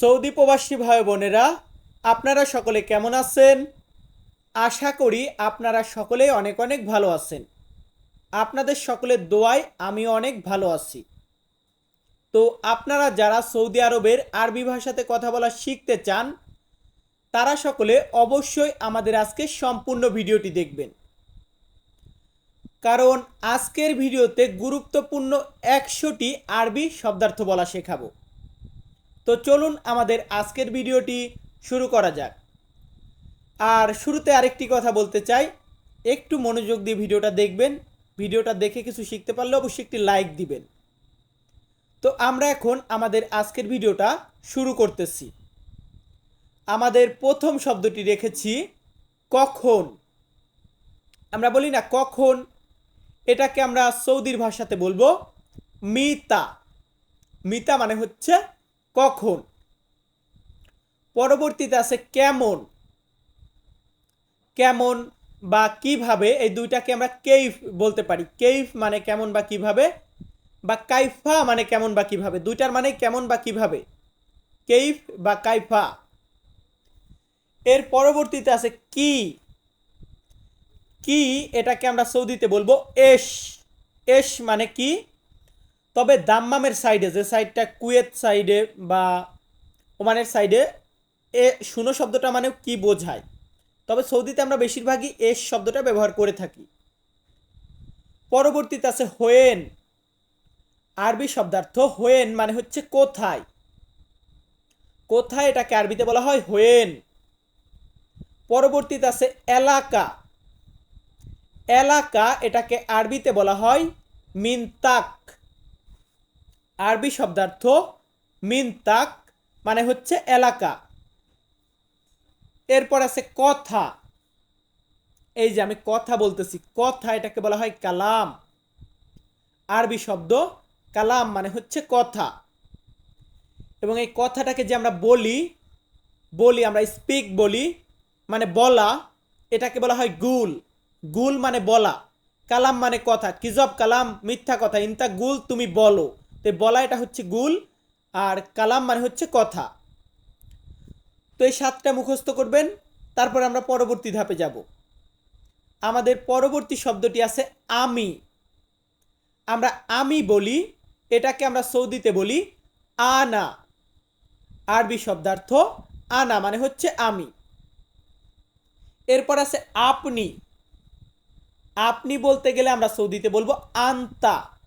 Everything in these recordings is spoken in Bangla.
সৌদি প্রবাসী ভাই বোনেরা, আপনারা সকলে কেমন আছেন? আশা করি আপনারা সকলে অনেক অনেক ভালো আছেন। আপনাদের সকলের দোয়ায় আমি অনেক ভালো আছি। তো আপনারা যারা সৌদি আরবের আরবি ভাষাতে কথা বলা শিখতে চান, তারা সকলে অবশ্যই আমাদের আজকে সম্পূর্ণ ভিডিওটি দেখবেন। কারণ আজকের ভিডিওতে গুরুত্বপূর্ণ একশোটি আরবি শব্দার্থ বলা শেখাবো। তো চলুন আমাদের আজকের ভিডিওটি শুরু করা যাক। আর শুরুতে আরেকটি কথা বলতে চাই। একটু মনোযোগ দিয়ে ভিডিওটা দেখবেন। ভিডিওটা দেখে কিছু শিখতে পারলে অবশ্যই একটি লাইক দিবেন। তো আমরা এখন আমাদের আজকের ভিডিওটা শুরু করতেছি। আমাদের প্রথম শব্দটি রেখেছি, কখন? আমরা বলি না কখন, এটাকে আমরা সৌদির ভাষাতে বলব মিতা। মিতা মানে হচ্ছে কখন? পরবর্তীতে আছে কেমন? কেমন বা কীভাবে? এই দুইটাকে আমরা কেইফ বলতে পারি। কেইফ মানে কেমন বা কীভাবে? বা কাইফা মানে কেমন বা কীভাবে? দুইটার মানে কেমন বা কীভাবে? কেইফ বা কাইফা। এর পরবর্তীতে আছে কি? কি এটাকে আমরা সৌদিতে বলব এশ এশ মানে কি? তবে দাম্মামের সাইডে যে সাইডটা কুয়েত সাইডে বা ওমানের সাইডে এ শুনো শব্দটা মানে কি বোঝায়? তবে সৌদিতে আমরা বেশিরভাগই এস শব্দটা ব্যবহার করে থাকি। পরবর্তীতে আছে হোয়েন। আরবি শব্দার্থ হোয়েন মানে হচ্ছে কোথায়? কোথায় এটাকে আরবিতে বলা হয় হোয়েন। পরবর্তীতে আছে এলাকা। এলাকা এটাকে আরবিতে বলা হয় মিনতাক। আরবি শব্দার্থ মিনতাক মানে হচ্ছে এলাকা। এরপর আছে কথা। এই যে আমি কথা বলতেছি, কথা এটাকে বলা হয় কালাম। আরবি শব্দ কালাম মানে হচ্ছে কথা। এবং এই কথাটাকে যে আমরা বলি বলি আমরা স্পিক বলি মানে বলা, এটাকে বলা হয় গুল। গুল মানে বলা, কালাম মানে কথা। কিজব কালাম? মিথ্যা কথা। ইনতা গুল তুমি বলো। তো বলা এটা হচ্ছে গুল আর কালাম মানে হচ্ছে কথা। তো এই সাতটা মুখস্থ করবেন, তারপর আমরা পরবর্তী ধাপে যাব। আমাদের পরবর্তী শব্দটি আছে আমি। আমরা আমি বলি, এটাকে আমরা সৌদিতে বলি আনা। আরবি শব্দার্থ আনা মানে হচ্ছে আমি। এরপর আছে আপনি। আপনি বলতে গেলে আমরা সৌদিতে বলব আন্তা।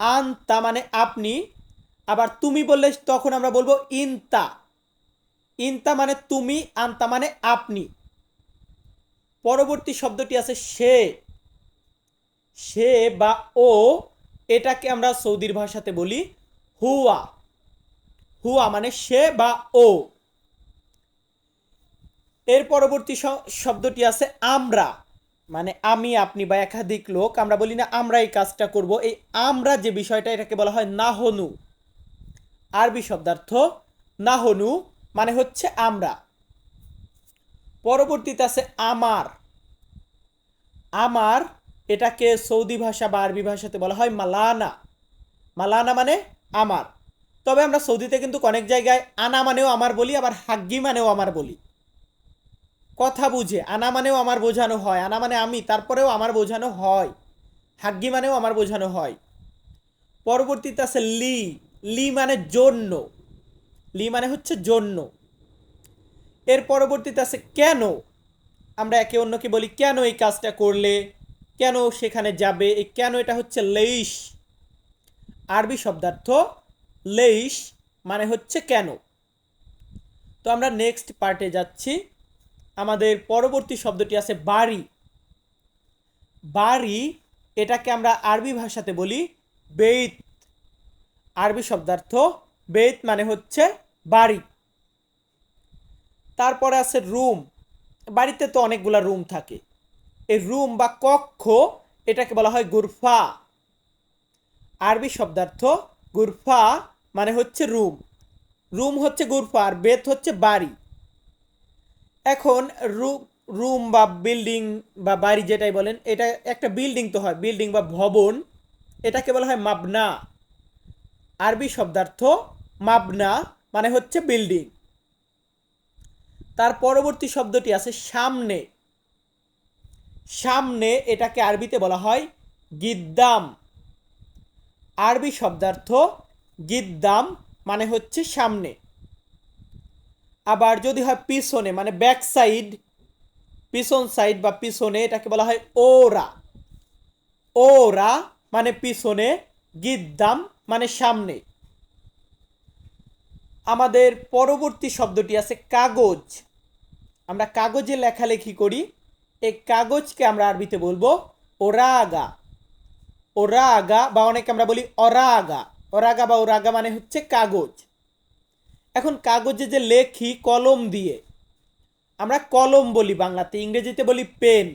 আন্তা মানে আপনি, আবার তুমি বললে তখন আমরা বলব ইনতা ইনতা মানে তুমি আন্তা মানে আপনি। পরবর্তী শব্দটি আছে সে। সে বা ও, এটাকে আমরা সৌদির ভাষাতে বলি হুয়া। হুয়া মানে সে বা ও। এর পরবর্তী শব্দটি আছে আমরা। মানে আমি, আপনি বা একাধিক লোক, আমরা বলি না আমরা এই কাজটা করব, এই আমরা যে বিষয়টা এটাকে বলা হয় নাহনু। আরবি শব্দার্থ নাহনু মানে হচ্ছে আমরা। পরবর্তীতে আছে আমার। আমার এটাকে সৌদি ভাষা বা আরবি ভাষাতে বলা হয় মালানা। মালানা মানে আমার। তবে আমরা সৌদিতে কিন্তু অনেক জায়গায় আনা মানেও আমার বলি, আবার হাগ্গি মানেও আমার বলি। কথা বুঝে। আনা মানেও আমার বোঝানো হয়, আনা মানে আমি, তারপরেও আমার বোঝানো হয়। হাগ্গি মানেও আমার বোঝানো হয়। পরবর্তীতে আছে লি। লি মানে জন্য। লি মানে হচ্ছে জন্য। এর পরবর্তীতে আছে কেন? আমরা একে অন্যকে বলি, কেন এই কাজটা করলে? কেন সেখানে যাবে? এই কেন এটা হচ্ছে লেইশ। আরবি শব্দার্থ লেইশ মানে হচ্ছে কেন। তো আমরা নেক্সট পার্টে যাচ্ছি। আমাদের পরবর্তী শব্দটি আছে বাড়ি। বাড়ি, এটাকে আমরা আরবি ভাষাতে বলি বেইত। আরবি শব্দার্থ বেত মানে হচ্ছে বাড়ি। তারপরে আছে রুম। বাড়িতে তো অনেকগুলো রুম থাকে। এই রুম বা কক্ষ, এটাকে বলা হয় গুরফা। আরবি শব্দার্থ গুরফা মানে হচ্ছে রুম। রুম হচ্ছে গুরফা আর বেত হচ্ছে বাড়ি। এখন রুম বা বিল্ডিং বা বাড়ি যেটাই বলেন, এটা একটা বিল্ডিং তো হয়, বিল্ডিং বা ভবন, এটাকে বলা হয় মাবনা। আরবি শব্দার্থ মাবনা মানে হচ্ছে বিল্ডিং। তার পরবর্তী শব্দটি আছে সামনে। সামনে এটাকে আরবিতে বলা হয় গিদ্দাম। আরবি শব্দার্থ গিদ্দাম মানে হচ্ছে সামনে। আবার যদি হয় পিছনে মানে ব্যাক সাইড পিছন সাইড বা পিছনে এটাকে বলা হয় ওরা। ওরা মানে পিছনে, গিদ্দাম মানে সামনে। আমাদের পরবর্তী শব্দটি আছে কাগজ। আমরা কাগজে লেখালেখি করি। এই কাগজকে আমরা আরবিতে বলব ওরাগা। ওরাগা বা অনেকে আমরা বলি অরাগা। অরাগা বা ওরাগা মানে হচ্ছে কাগজ। এখন কাগজে যে লেখি কলম দিয়ে, আমরা কলম বলি বাংলাতে, ইংরেজিতে বলি পেন।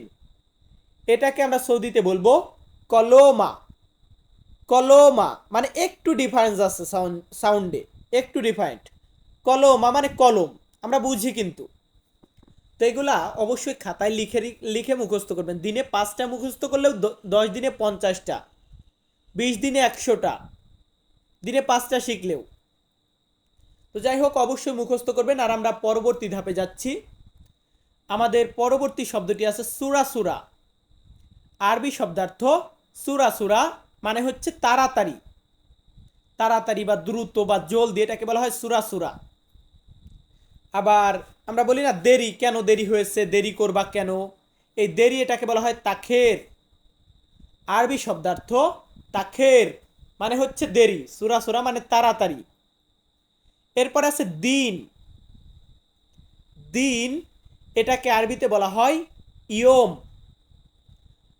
এটাকে আমরা সৌদিতে বলব কলমা। কলমা মানে একটু ডিফারেন্স আছে সাউন্ড সাউন্ডে একটু ডিফারেন্ট কলমা মানে কলম, আমরা বুঝি কিন্তু। তো এগুলা অবশ্যই খাতায় লিখে লিখে মুখস্থ করবেন। দিনে পাঁচটা মুখস্থ করলেও দশ দিনে পঞ্চাশটা, বিশ দিনে একশোটা, দিনে পাঁচটা শিখলেও। তো যাই হোক, অবশ্যই মুখস্থ করবেন। আর আমরা পরবর্তী ধাপে যাচ্ছি। আমাদের পরবর্তী শব্দটি আছে সুরা সুরা। আরবি শব্দার্থ সুরা সুরা মানে হচ্ছে তাড়াতাড়ি। তাড়াতাড়ি বা দ্রুত বা জলদি, এটাকে বলা হয় সুরা সুরা। আবার আমরা বলি না দেরি, কেন দেরি হয়েছে, দেরি করবা কেন? এই দেরি এটাকে বলা হয় তাখের। আরবি শব্দার্থ তাখের মানে হচ্ছে দেরি। সুরা সুরা মানে তাড়াতাড়ি। এরপর আছে দিন। দিন এটাকে আরবিতে বলা হয় ইয়ম।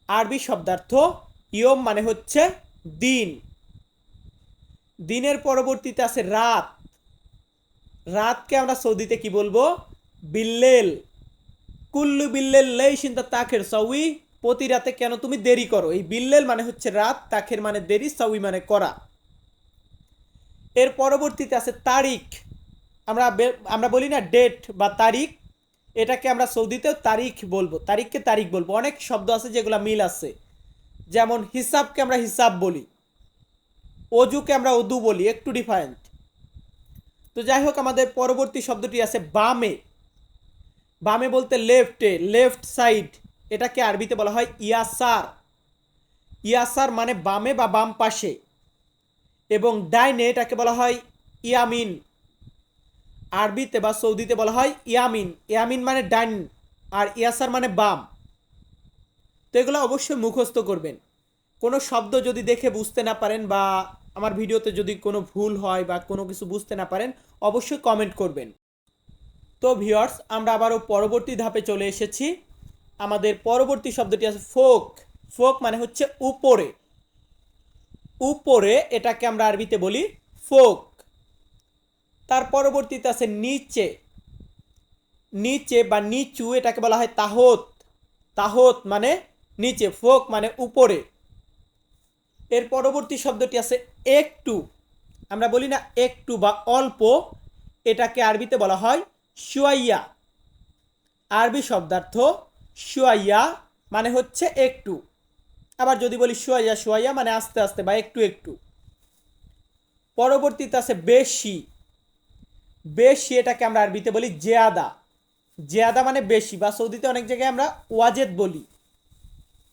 আরবি শব্দার্থ ইয়ম মানে হচ্ছে দিন। দিনের পরবর্তীতে আছে রাত। রাতকে আমরা সৌদিতে কি বলব? বিল্লেল। কুল্লু বিল্লেল লেই চিন্তা তাখের সাউই প্রতি রাতে কেন তুমি দেরি করো? এই বিল্লেল মানে হচ্ছে রাত, তাখের মানে দেরি সাউই মানে করা। এর পরবর্তীতে আছে তারিখ। আমরা আমরা বলি না ডেট বা তারিখ। এটাকে আমরা সৌদিতেও তারিখ বলব। তারিখকে তারিখ বলব। অনেক শব্দ আছে যেগুলো মিল আছে। যেমন হিসাবকে আমরা হিসাব বলি। অজুকে আমরা উদু বলি। একটু ডিফারেন্ট তো যাই হোক, আমাদের পরবর্তী শব্দটি আছে বামে। বামে বলতে লেফটে লেফট সাইড এটাকে আরবিতে বলা হয় ইয়াসার। ইয়াসার মানে বামে বা বাম পাশে। এবং ডাইনে এটাকে বলা হয় ইয়ামিন। আরবিতে বা সৌদিতে বলা হয় ইয়ামিন। ইয়ামিন মানে ডাইন আর ইয়াসার মানে বাম। তো এগুলো অবশ্যই মুখস্থ করবেন। কোনো শব্দ যদি দেখে বুঝতে না পারেন বা আমার ভিডিওতে যদি কোনো ভুল হয় বা কোনো কিছু বুঝতে না পারেন, অবশ্যই কমেন্ট করবেন। তো ভিউয়ার্স, আমরা আবারও পরবর্তী ধাপে চলে এসেছি। আমাদের পরবর্তী শব্দটি আছে ফোক। ফোক মানে হচ্ছে উপরে। উপরে এটাকে আমরা আরবিতে বলি ফোক। তার পরবর্তীতে আছে নিচে। নিচে বা নিচু এটাকে বলা হয় তাহত। তাহত মানে নিচে, ফোক মানে উপরে। এর পরবর্তী শব্দটি আছে একটু। আমরা বলি না একটু বা অল্প, এটাকে আরবিতে বলা হয় শুয়াইয়া। আরবি শব্দার্থ শুয়াইয়া মানে হচ্ছে একটু। আবার যদি বলি শুয়াইয়া শুয়াইয়া মানে আস্তে আস্তে বা একটু একটু। পরবর্তীতে আছে বেশি। বেশি এটাকে আমরা আরবিতে বলি জেয়াদা। জেয়াদা মানে বেশি বা সৌদিতে অনেক জায়গায় আমরা ওয়াজেদ বলি।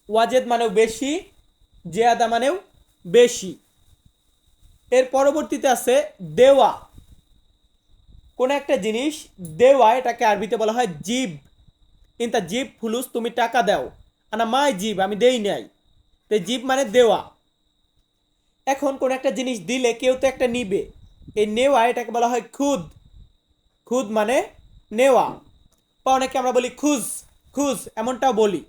ওয়াজেদ মানেও বেশি, জেয়াদা মানেও বেশি। এর পরবর্তীতে আছে দেওয়া। কোন একটা জিনিস, দেওয়া এটাকে আরবিতে বলা হয় জীব। ইন্তা জীব ফুলুস, তুমি টাকা দাও। আনা মাই জীব, আমি দেই নাই। তো জীব মানে দেওয়া। এখন কোন একটা জিনিস দিলে কেউ তো একটা নিবে। এই নেওয়া এটাকে বলা হয় খুদ। খুদ মানে নেওয়া। বা অনেকে আমরা বলি খুজ খুজ এমনটাও বলি।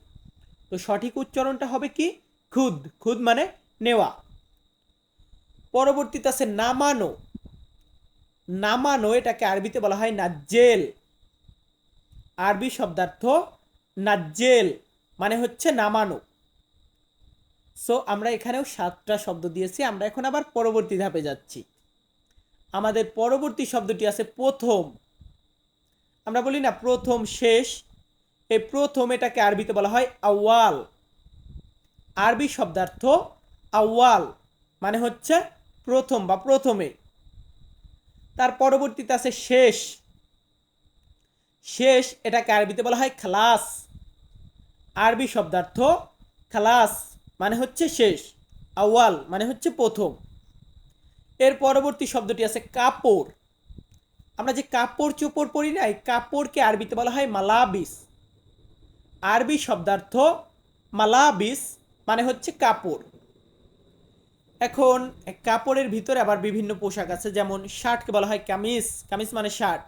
তো সঠিক উচ্চারণটা হবে কি? খুদ। খুদ মানে নেওয়া। পরবর্তীতে আছে নামানো। নামানো এটাকে আরবিতে বলা হয় নাজ্জেল। আরবি শব্দার্থ নাজ্জেল মানে হচ্ছে নামানো। সো আমরা এখানেও সাতটা শব্দ দিয়েছি, আমরা এখন আবার পরবর্তী ধাপে যাচ্ছি। আমাদের পরবর্তী শব্দটি আছে প্রথম। আমরা বলি না প্রথম শেষ, এই প্রথম এটাকে আরবিতে বলা হয় আওয়াল আরবি শব্দার্থ আওয়াল মানে হচ্ছে প্রথম বা প্রথমে। তার পরবর্তীতে আছে শেষ। শেষ এটাকে আরবিতে বলা হয় খালাস। আরবি শব্দার্থ খালাস। মানে হচ্ছে শেষ আওয়াল মানে হচ্ছে প্রথম। এর পরবর্তী শব্দটি আছে কাপড়। আমরা যে কাপড় চোপড় পরি না, এই কাপড়কে আরবিতে বলা হয় মালাবিস। আরবি শব্দার্থ মালাবিস মানে হচ্ছে কাপড়। এখন কাপড়ের ভিতরে আবার বিভিন্ন পোশাক আছে, যেমন শার্টকে বলা হয় কামিজ কামিজ মানে শার্ট।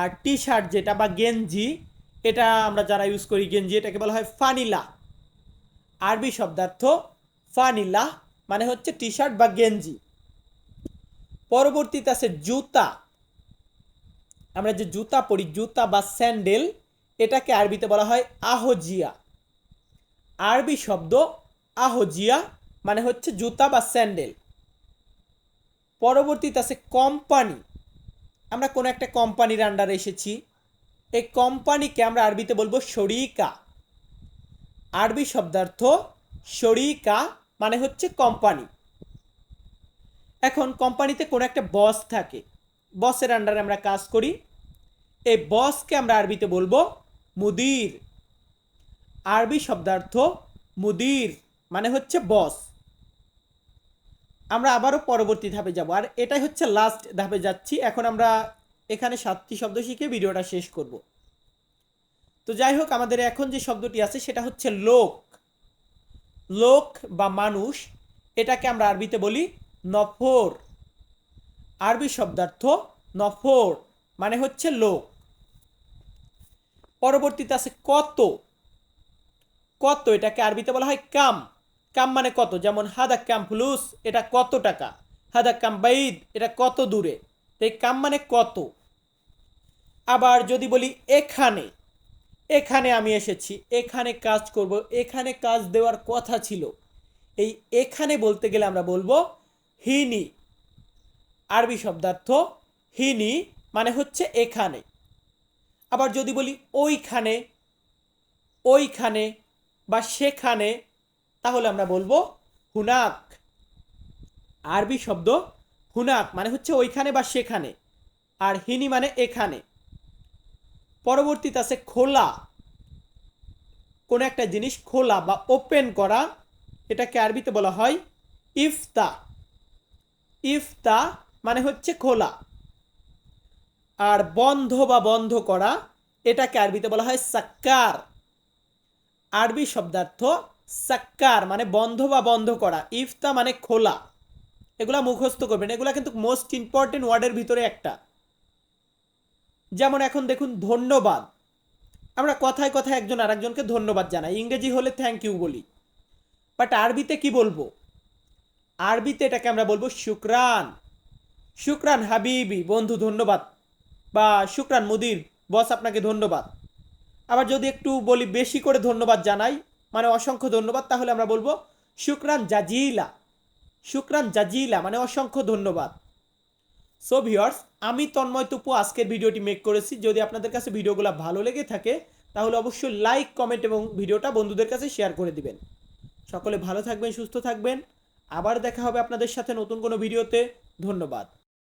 আর টি শার্ট যেটা বা গেঞ্জি, এটা আমরা যারা ইউজ করি, গেঞ্জি এটাকে বলা হয় ফানিলা। আরবি শব্দার্থ ফানিলা মানে হচ্ছে টি শার্ট বা গেঞ্জি। পরবর্তীতে আছে জুতা। আমরা যে জুতা পরি, জুতা বা স্যান্ডেল, এটাকে আরবিতে বলা হয় আহজিয়া। আরবি শব্দ আহজিয়া মানে হচ্ছে জুতা বা স্যান্ডেল। পরবর্তীতে আছে কোম্পানি। আমরা কোনো একটা কোম্পানির আন্ডারে এসেছি। এই কোম্পানিকে আমরা আরবিতে বলব শরিকা। আরবি শব্দার্থ শরিকা মানে হচ্ছে কোম্পানি এখন কোম্পানিতে কোনো একটা বস থাকে। বসের আন্ডারে আমরা কাজ করি। এই বসকে আমরা আরবিতে বলব মুদির। আরবি শব্দার্থ মুদির মানে হচ্ছে বস আমরা আবারও পরবর্তী ধাপে যাব। আর এটাই হচ্ছে লাস্ট ধাপে যাচ্ছি। এখন আমরা এখানে সাতটি শব্দ শিখে ভিডিওটা শেষ করব। তো যাই হোক আমাদের এখন যে শব্দটি আছে, সেটা হচ্ছে লোক। লোক বা মানুষ, এটাকে আমরা আরবিতে বলি নফর। আরবি শব্দার্থ নফর মানে হচ্ছে লোক। পরবর্তীতে আছে কত। কত, এটাকে আরবিতে বলা হয় কাম। কাম মানে কত? যেমন, হাদা কাম ফুলুস এটা কত টাকা? হাদা কাম বাইদ, এটা কত দূরে? তাই কাম মানে কত। আবার যদি বলি এখানে এখানে আমি এসেছি, এখানে কাজ করব, এখানে কাজ দেওয়ার কথা ছিল। এই এখানে বলতে গেলে আমরা বলব হিনি, আরবি শব্দার্থ হিনি মানে হচ্ছে এখানে। আবার যদি বলি ওইখানে ওইখানে বা সেখানে, তাহলে আমরা বলব হুনাক। আরবি শব্দ হুনাক মানে হচ্ছে ওইখানে বা সেখানে, আর হিনি মানে এখানে। পরবর্তীতে আছে খোলা। কোনো একটা জিনিস খোলা বা ওপেন করা, এটাকে আরবিতে বলা হয় ইফতা। ইফতা মানে হচ্ছে খোলা। আর বন্ধ বা বন্ধ করা, এটাকে আরবিতে বলা হয় সাক্কার। আরবি শব্দার্থ সাক্কার মানে বন্ধ বা বন্ধ করা। ইফতা মানে খোলা। এগুলা মুখস্থ করবেন। এগুলা কিন্তু মোস্ট ইম্পর্টেন্ট ওয়ার্ডের ভিতরে একটা। যেমন এখন দেখুন ধন্যবাদ। আমরা কথায় কথায় একজন আরেকজনকে ধন্যবাদ জানাই। ইংরেজি হলে থ্যাংক ইউ বলি। বাট আরবিতে কি বলব? আরবিতে এটাকে আমরা বলব শুক্রান। শুক্রান হাবিবি, বন্ধু ধন্যবাদ। বা শুক্রান মুদির, বস আপনাকে ধন্যবাদ। আবার যদি একটু বলি বেশি করে ধন্যবাদ জানাই মানে অসংখ্য ধন্যবাদ, তাহলে আমরা বলব শুক্রান জাজিলা। শুক্রান জাজিলা মানে অসংখ্য ধন্যবাদ। সো ভিওর্স আমি তন্ময় তুপু আজকের ভিডিওটি মেক করেছি। যদি আপনাদের কাছে ভিডিওগুলো ভালো লেগে থাকে, তাহলে অবশ্যই লাইক কমেন্ট এবং ভিডিওটা বন্ধুদের কাছে শেয়ার করে দিবেন। সকলে ভালো থাকবেন, সুস্থ থাকবেন। আবার দেখা হবে আপনাদের সাথে নতুন কোনো ভিডিওতে। ধন্যবাদ।